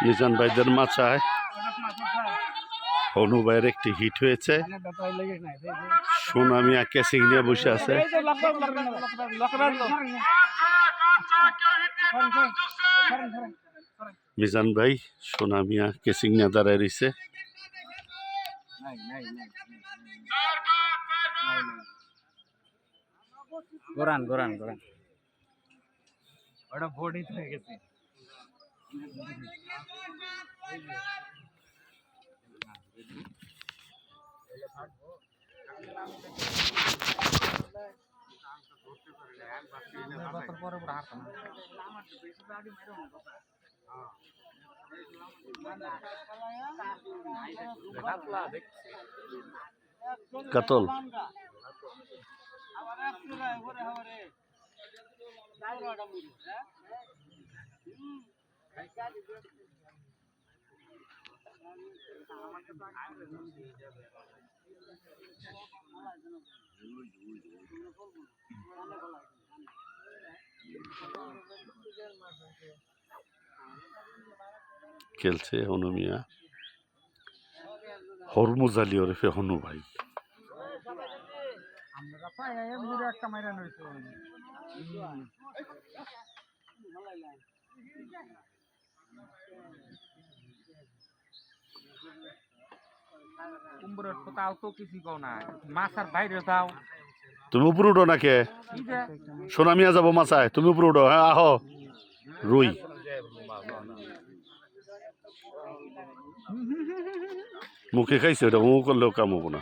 মিজান ভাইদের মাচায় হনু ভাইয়ের একটি হিট হয়েছে। সোনামিয়া কেসিং নিয়ে বসে আছে। মিজান ভাই সোনামিয়া কেসিং নিয়ে দাঁড়ায় রয়েছে। গোরান গোরান গোরান। ওটা হয়ে গেছে। কাতল। খেলছে হনু মিয়া। হরমুজ আলী ওরফে হনু ভাই। একটা মাইরা নইছো তো কিছু কও না মাছ বাইরে দাও তুমি উপরে উঠো না কে কি যে সোনামিয়া যাব মাচায় তুমি উপরে উঠো হ্যাঁ আহ। রুই। মুখে খাইছে ওটা মুখ করলেও কাম হব না।